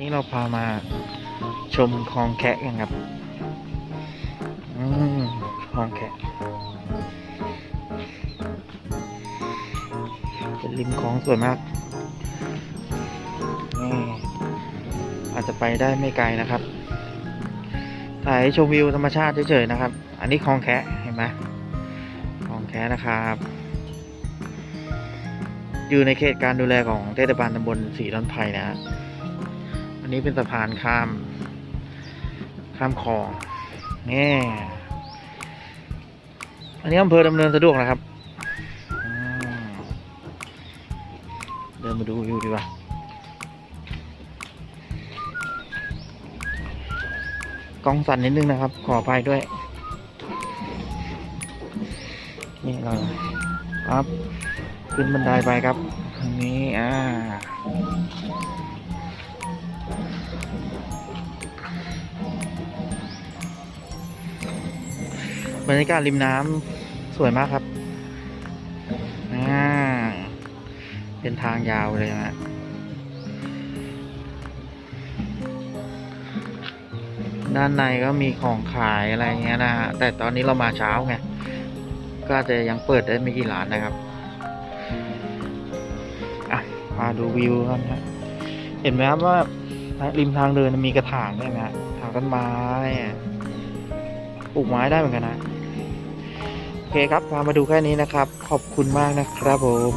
นี่เราพามาชมคลองแคะกันครับอืมคลองแคะเป็นริมคลองสวยมากนี่อาจจะไปได้ไม่ไกลนะครับถ่ายชมวิวธรรมชาติเฉยๆนะครับ อันนี้คลองแคะเห็นไหมคลองแคะนะครับ อยู่ในเขตการดูแลของเทศบาลตำบลสีดอนไผ่นะฮะอั นนี้เป็นสะพานข้าม ข้ามคลองนี่อันนี้อำเภอดำเนินสะดวกนะครับ เดินมาดูวิวดีกว่ากล้องสั่นนิดนึงนะครับ ขออภัยด้วย นี่เราครับ ขึ้นบันไดไปครับทางนี้อ่า บรรยากาศริมน้ำสวยมากครับอ่าเป็นทางยาวเลยนะด้านในก็มีของขายอะไรเงี้ยนะฮะ แต่ตอนนี้เรามาเช้าไง ก็จะยังเปิดได้ไม่กี่ร้านนะครับ อะ มาดูวิวกันฮะ เห็นไหมครับว่าริมทางเดินมีกระถางด้วยนะฮะถางต้นไม้ ปลูกไม้ได้เหมือนกันนะ เคครับพามาดูแค่นี้นะครับ ขอบคุณมากนะครับผม